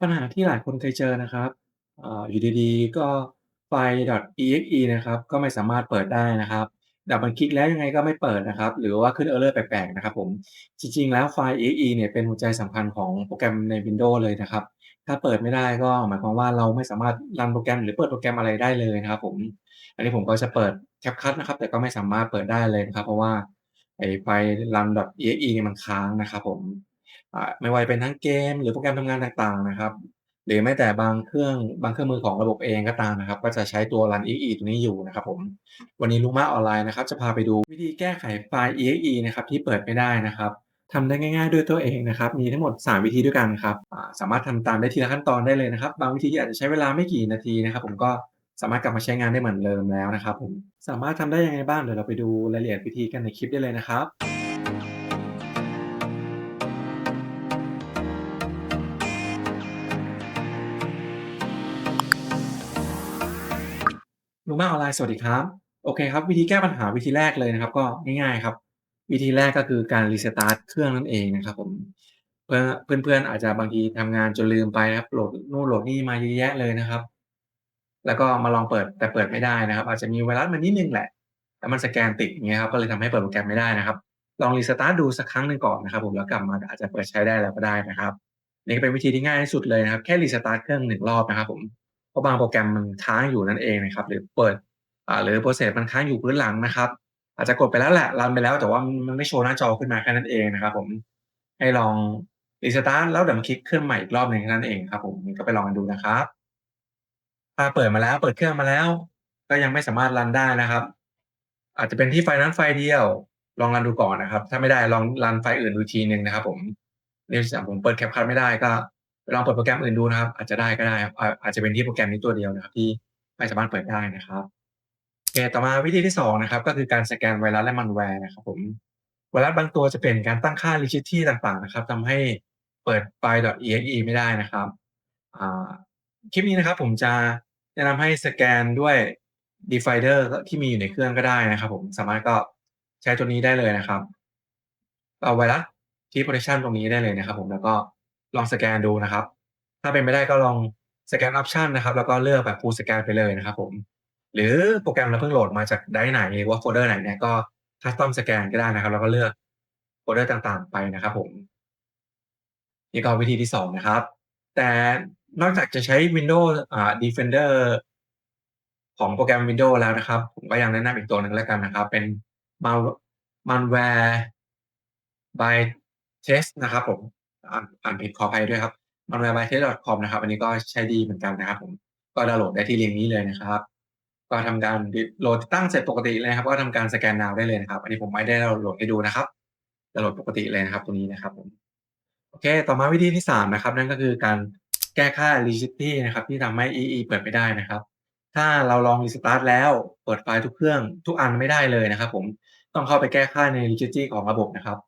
ปัญหาที่หลายคนเคยเจอนะครับอ่าอยู่ดีๆ ก็ไฟล์ .exe นะครับ ก็ไม่สามารถเปิดได้นะครับ ดับเบิลคลิกแล้วยังไงก็ไม่เปิดนะครับ หรือว่าขึ้น Error แปลกๆ นะครับผม จริงๆ แล้วไฟล์ exe เนี่ยเป็นหัวใจสำคัญของโปรแกรมใน Windows เลยนะครับ ถ้าเปิดไม่ได้ก็หมายความว่าเราไม่สามารถรันโปรแกรมหรือเปิดโปรแกรมอะไรได้เลยนะครับผม อันนี้ผมก็จะเปิด CapCut นะครับ แต่ก็ไม่สามารถเปิดได้เลยนะครับ เพราะว่าไอ้ไฟล์ run.exe เนี่ยมันค้างนะครับผม อ่า ไม่ว่าจะเป็นทั้งเกม หรือโปรแกรมทำงานต่าง ๆ นะครับ หรือแม้แต่บางเครื่อง บางเครื่องมือของระบบเองก็ตามนะครับ ก็จะใช้ตัว Run exe ตัวนี้อยู่นะครับผม วันนี้ลุงม่าออนไลน์นะครับ จะพาไปดูวิธีแก้ไขไฟล์ exe นะครับ ที่เปิดไม่ได้นะครับทำได้ง่ายๆ ด้วยตัวเองนะครับ มีทั้งหมด 3 วิธีด้วยกันครับอ่าสามารถทำตามได้ทีละขั้นตอนได้เลยนะครับ บางวิธีอาจจะใช้เวลาไม่กี่นาทีนะครับ ผมก็สามารถกลับมาใช้งานได้เหมือนเดิมแล้วนะครับ ผม สามารถทำได้ยังไงบ้าง เดี๋ยวเราไปดูรายละเอียดวิธีกันในคลิปได้เลยนะครับ ลุงบ้านออนไลน์สวัสดีครับ โอเคครับ วิธีแก้ปัญหาวิธีแรกเลยนะครับ ก็ง่ายๆครับ วิธีแรกก็คือการ Restart เครื่องนั่นเองนะครับผมเพื่อเพื่อนๆอาจจะบางทีทำงานจนลืมไปนะครับโหลดนู่นโหลดนี่มาเยอะแยะเลยนะครับ แล้วก็มาลองเปิดแต่เปิดไม่ได้นะครับ อาจจะมีไวรัสมานิดนึงแหละแล้วมันสแกนติดอย่างเงี้ยครับก็เลยทำให้เปิดโปรแกรมไม่ได้นะครับ ลอง Restart ดูสักครั้งหนึ่งก่อนนะครับ ผมแล้วกลับมาอาจจะเปิดใช้ได้แล้วก็ได้นะครับนี่ก็เป็นวิธีที่ง่ายที่สุดเลยนะครับ แค่ Restart เครื่องหนึ่งรอบนะครับผม ราะบางโปรแกรมมันค้างอยู่นั่นเองนะครับ หรือเปิดหรือ process มันค้างอยู่พื้นหลังนะครับ อาจจะกดไปแล้วแหละรันไปแล้วแต่ว่ามันไม่โชว์หน้าจอขึ้นมาแค่นั้นเองนะครับ ผมให้ลอง restart แล้วเดี๋ยวมาคลิกเครื่องใหม่อีกรอบหนึ่งแค่นั้นเองครับ ผมก็ไปลองกันดูนะครับ ถ้าเปิดมาแล้วเปิดเครื่องมาแล้ว ก็ยังไม่สามารถรันได้นะครับ อาจจะเป็นที่ไฟนั้นไฟเดียว ลองรันดูก่อนนะครับ ถ้าไม่ได้ลองรันไฟอื่นดูทีหนึ่งนะครับ ผมเนื่องจากผมเปิด CapCut ไม่ได้ก็ ลองเปิดโปรแกรมอื่นดูนะครับ อาจจะได้ก็ได้ครับอาอาจจะเป็นที่โปรแกรมนี้ตัวเดียวนะครับ ที่ไม่สามารถเปิดได้นะครับโอเคต่อมาวิธีที่2นะครับ ก็คือการสแกนไวรัสและ malware นะครับ ผมไวรัสบางตัวจะเป็นการตั้งค่า rigidity ต่างๆ นะครับทำให้เปิดไฟล์ .exe ไม่ได้นะครับคลิปนี้นะครับ ผมจะแนะนำให้สแกนด้วย Defender ที่มีอยู่ในเครื่องก็ได้นะครับ ผมสามารถก็ใช้ตัวนี้ได้เลยนะครับเอาไวรัสที่ protection ตรงนี้ได้เลยนะครับ ผมแล้วก็ ลองสแกนดูนะครับ ถ้าเป็นไม่ได้ก็ลองสแกนออปชันนะครับ แล้วก็เลือกแบบ Full Scan ไปเลยนะครับผม หรือโปรแกรมเราเพิ่งโหลดมาจากไดรฟ์ไหนหรือว่าโฟลเดอร์ไหนเนี่ยก็ Custom Scan ก็ได้นะครับ แล้วก็เลือกโฟลเดอร์ต่างๆ ไปนะครับ ผมนี่ก็วิธีที่2นะครับ แต่นอกจากจะใช้ Windows อ่า Defender ของโปรแกรม Windows แล้วนะครับ ผมก็ยังแนะนำอีกตัวหนึ่งแล้วกันนะครับ เป็น Mal Malware by Test นะครับผม อ่านอ่านผิดขออภัยด้วยครับ malwarebytest.com นะครับ อันนี้ก็ใช้ดีเหมือนกันนะครับผมก็ดาวน์โหลดได้ที่ลิงก์นี้เลยนะครับก็ทำการโหลดตั้งเสร็จปกติเลยครับ ก็ทำการสแกน Now ได้เลยนะครับ อันนี้ผมไม่ได้ดาวน์โหลดให้ดูนะครับดาวน์โหลดปกติเลยนะครับตรงนี้นะครับผมโอเค ต่อมาวิธีที่3นะครับ นั่นก็คือการแก้ค่า rigidity นะครับ ที่ทำให้ EE เปิดไม่ได้นะครับ ถ้าเราลอง restart แล้วเปิดไฟล์ทุกเครื่องทุกอันไม่ได้เลยนะครับ ผมต้องเข้าไปแก้ค่าใน rigidity ของระบบนะครับ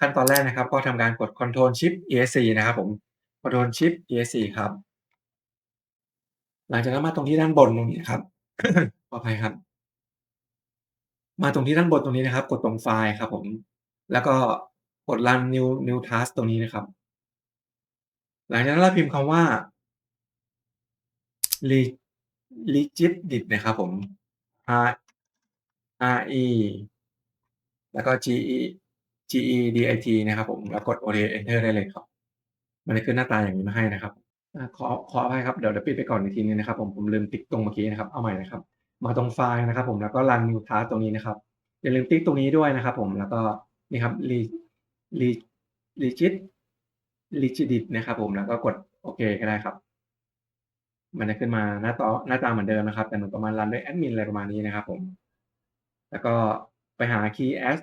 ขั้นตอนแรกนะครับ ก็ทำการกด Control Shift ESC นะครับผม Control Shift ESC ครับ หลังจากนั้นมาตรงที่ด้านบนตรงนี้ครับขออภัยครับ มาตรงที่ด้านบนตรงนี้นะครับ กดตรงไฟล์ครับ ผม แล้วก็กด Run New New Task ตรงนี้นะครับ หลังจากนั้นเราพิมพ์คำว่า Regedit นะครับ ผม R R E แล้วก็ G E G E D I T นะครับผมแล้วกดโอเค Enter ได้เลยครับ มันจะขึ้นหน้าตาอย่างนี้มาให้นะครับอาขอขออภัยครับเดี๋ยวเดี๋ยวปิดไปก่อนอีกทีนึ่งนะครับผมผมลืมติ๊กตรงเมื่อกี้นะครับเอาใหม่นะครับ มาตรงไฟล์นะครับ ผมแล้วก็ Run New Task ตรงนี้นะครับอย่าลืมติ๊กตรงนี้ด้วยนะครับ ผมแล้วก็นี่ครับ re re rigid rigid นะครับ ผมแล้วก็กดโอเคก็ได้ครับ มันจะขึ้นมาหน้าต่อหน้าตาเหมือนเดิมนะครับ แต่เหมือนประมาณรันด้วยแอดมินอะไรประมาณนี้นะครับ ผม แล้วก็ไปหา key as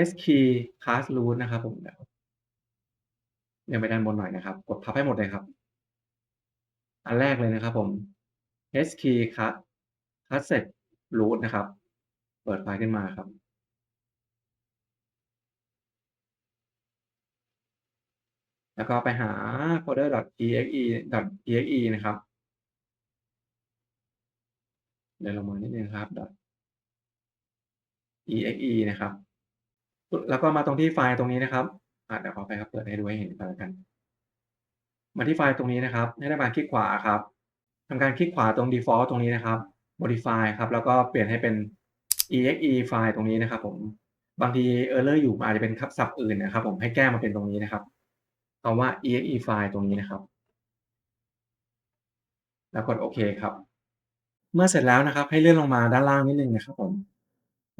as key class root นะครับผมเดี๋ยวเลื่อนไปด้านบนหน่อยนะครับ กดพับให้หมดเลยครับ อันแรกเลยนะครับผม as key class classet root นะครับ เปิดไฟล์ขึ้นมาครับแล้วก็ไปหาโฟลเดอร์ .exe .exe นะครับ เดินลงมานิดนึงครับ .exe นะครับ แล้วก็มาตรงที่ไฟล์ตรงนี้นะครับอ่าเดี๋ยวขออภัยครับเปิดให้ดูให้เห็นก่อนแล้วกัน มาที่ไฟล์ตรงนี้นะครับ ให้ทำกาคลิกขวาครับทำการคลิกขวาตรง Default ตรงนี้นะครับ Modify ครับ แล้วก็เปลี่ยนให้เป็น exe ไฟล์ตรงนี้นะครับ ผม บางที Error อยู่อาจจะเป็นคำศัพท์อื่นนะครับ ผมให้แก้มาเป็นตรงนี้นะครับคำว่า exe ไฟล์ตรงนี้นะครับ แล้วกดโอเคครับ เมื่อเสร็จแล้วนะครับ ให้เลื่อนลงมาด้านล่างนิดนึงนะครับ ผม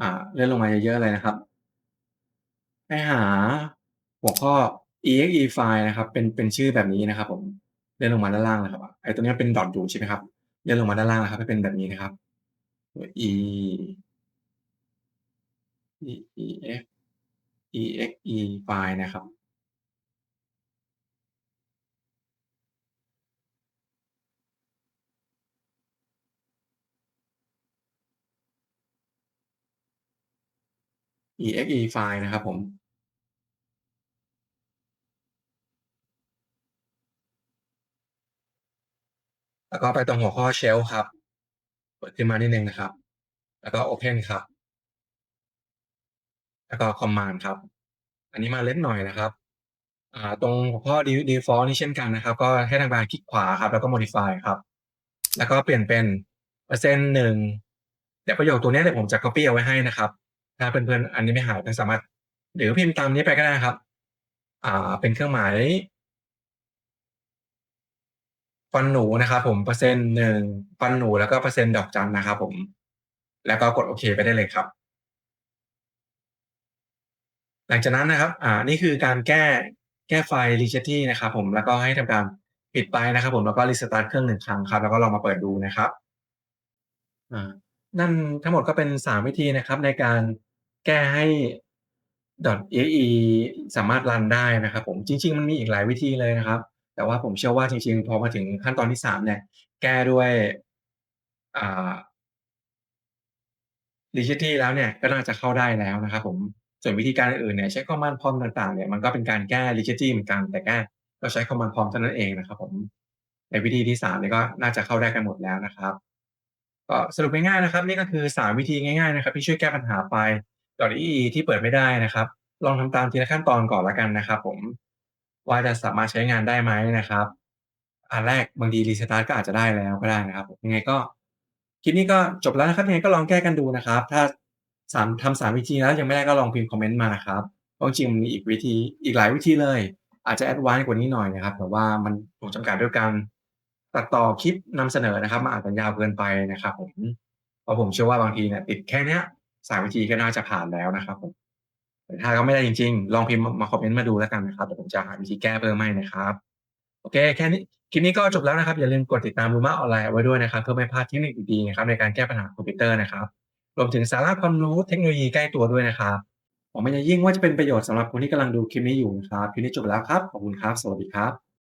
อ่า เลื่อนลงมาเยอะๆเลยนะครับ ให้หาหัวข้อ exe ไฟล์นะครับ เป็น เป็นชื่อแบบนี้นะครับผม เลื่อนลงมาด้านล่างนะครับ ไอ้ตรงนี้เป็นดอทอยู่ใช่ไหมครับ เลื่อนลงมาด้านล่างนะครับ ให้เป็นแบบนี้นะครับตัว e e ef exe ไฟล์นะครับ exe ไฟล์นะครับผม แล้วก็ไปตรงหัวข้อ Shell ครับเปิดขึ้นมานิดนึงนะครับ แล้วก็ Open ครับ แล้วก็ Command ครับ อันนี้มาเล็กหน่อยนะครับอ่าตรงหัวข้อ default นี่เช่นกันนะครับ ก็ให้ทำการคลิกขวาครับ แล้วก็ Modify ครับ แล้วก็เปลี่ยนเป็นเปอร์เซ็นต์1เดี๋ยวประโยคตัวนี้เดี๋ยวผมจะ copy เอาไว้ให้นะครับ ถ้าเพื่อนๆอันนี้ไม่หายสามารถหรือพิมพ์ตามนี้ไปก็ได้ครับ อ่า เป็นเครื่องหมาย ฟอนหนูนะครับผมเปอร์เซ็นต์1ฟอนหนูแล้วก็เปอร์เซ็นต์ดอกจันนะครับผม แล้วก็กดโอเคไปได้เลยครับ หลังจากนั้นนะครับ อ่า นี่คือการแก้แก้ไฟล์ Registry นะครับ ผมแล้วก็ให้ทำการปิดไปนะครับ ผมแล้วก็ Restart เครื่อง1ครั้งครับ แล้วก็ลองมาเปิดดูนะครับ อ่า นั่นทั้งหมดก็เป็น3วิธีนะครับ ในการแก้ให้ .ee สามารถรันได้นะครับ ผมจริง ๆ มันมีอีกหลายวิธีเลยนะครับ แต่ว่าผมเชื่อว่าจริง ๆ พอมาถึงขั้นตอนที่ 3 เนี่ย แก้ด้วย อ่า Registry แล้วเนี่ย ก็น่าจะเข้าได้แล้วนะครับผม ส่วนวิธีการอื่น ๆ เนี่ย ใช้ Command Prompt ต่าง ๆ เนี่ย มันก็เป็นการแก้ Registry เหมือนกัน แต่แค่เราใช้ Command Prompt เท่านั้นเองนะครับผม ในวิธีที่ 3 เนี่ย ก็น่าจะเข้าได้กันหมดแล้วนะครับ ก็สรุปง่าย ๆ นะครับ นี่ก็คือ 3 วิธีง่าย ๆ นะครับ ที่ช่วยแก้ปัญหาไฟล์ .exe ที่เปิดไม่ได้นะครับ ลองทำตามทีละขั้นตอนก่อนแล้วกันนะครับผม ว่าจะสามารถใช้งานได้ไหมนะครับ อันแรกบางที Restart ก็อาจจะได้แล้วก็ได้นะครับยังไงก็คลิปนี้ก็จบแล้วนะครับยังไงก็ลองแก้กันดูนะครับ ถ้า3ทำ3วิธีแล้วยังไม่ได้ก็ลองพิมพ์คอมเมนต์มาครับเพราะจริงมันมีอีกวิธีอีกหลายวิธีเลย อาจจะแอดวานซ์กว่านี้หน่อยนะครับแต่ว่ามันถูกจำกัดด้วยการตัดต่อคลิปนำเสนอนะครับมันอาจจะยาวเกินไปนะครับ ผมเพราะผมเชื่อว่าบางทีเนี่ยติดแค่เนี้ย3วิธีก็น่าจะผ่านแล้วนะครับผม ถ้าเขาไม่ได้จริง ๆ ลองพิมพ์มาคอมเมนต์มาดูแล้วกันนะครับเดี๋ยวผมจะหาวิธีแก้เพิ่มให้นะครับโอเคแค่นี้คลิปนี้ก็จบแล้วนะครับ อย่าลืมกดติดตามรูมาออนไลน์ไว้ด้วยนะครับเพื่อไม่พลาดเทคนิคดีๆนะครับในการแก้ปัญหาคอมพิวเตอร์นะครับรวมถึงสาระความรู้เทคโนโลยีใกล้ตัวด้วยนะครับหวังเป็นอย่างยิ่งว่าจะเป็นประโยชน์สำหรับคนที่กำลังดูคลิปนี้อยู่นะครับคลิปนี้จบแล้วครับขอบคุณครับ สวัสดีครับ